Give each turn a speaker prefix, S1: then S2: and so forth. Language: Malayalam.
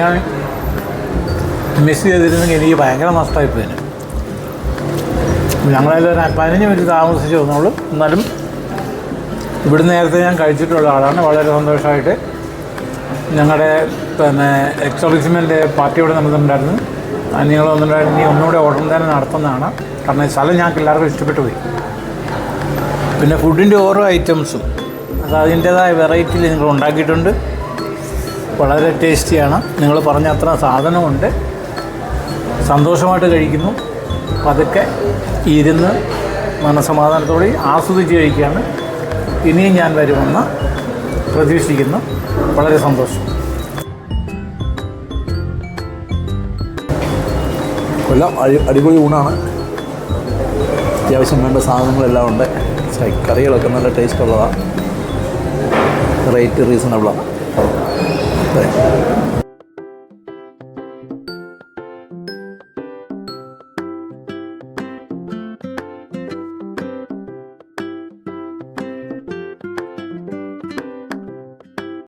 S1: ഞാൻ മിസ് ചെയ്തിരുന്നെങ്കിൽ എനിക്ക് ഭയങ്കര നഷ്ടമായി പോയിന് ഞങ്ങളതിൽ ഒരു പതിനഞ്ച് മിനിറ്റ് താമസിച്ച് വന്നോളൂ. എന്നാലും ഇവിടെ നേരത്തെ ഞാൻ കഴിച്ചിട്ടുള്ള ആളാണ്. വളരെ സന്തോഷമായിട്ട് ഞങ്ങളുടെ പിന്നെ എക്സോറിസ്മെന്റെ പാർട്ടിയോട് നടന്നിട്ടുണ്ടായിരുന്നു. നിങ്ങൾ വന്നിട്ടുണ്ടായിരുന്നു. ഇനി ഒന്നുകൂടെ ഓർഡർ തന്നെ നടത്തുന്നതാണ്. കാരണം സ്ഥലം ഞങ്ങൾക്ക് എല്ലാവർക്കും ഇഷ്ടപ്പെട്ടു പോയി. പിന്നെ ഫുഡിന്റെ ഓരോ ഐറ്റംസും അത് അതിന്റേതായ വെറൈറ്റിയിൽ നിങ്ങൾ ഉണ്ടാക്കിയിട്ടുണ്ട്. വളരെ ടേസ്റ്റിയാണ്. നിങ്ങൾ പറഞ്ഞ അത്ര സാധനമുണ്ട്. സന്തോഷമായിട്ട് കഴിക്കുന്നു. പതുക്കെ ഇരുന്ന് മനസമാധാനത്തോടെ ആസ്വദിച്ച് കഴിക്കുകയാണ്. ഇനിയും ഞാൻ വരുമെന്ന് പ്രതീക്ഷിക്കുന്നു. വളരെ സന്തോഷം.
S2: കൊല്ലം അടി അടിപൊളി ഊണാണ്. അത്യാവശ്യം വേണ്ട സാധനങ്ങളെല്ലാം ഉണ്ട്. കറികളൊക്കെ നല്ല ടേസ്റ്റ് ഉള്ളതാണ് റേറ്റ് റീസണബിളാണ് അതെ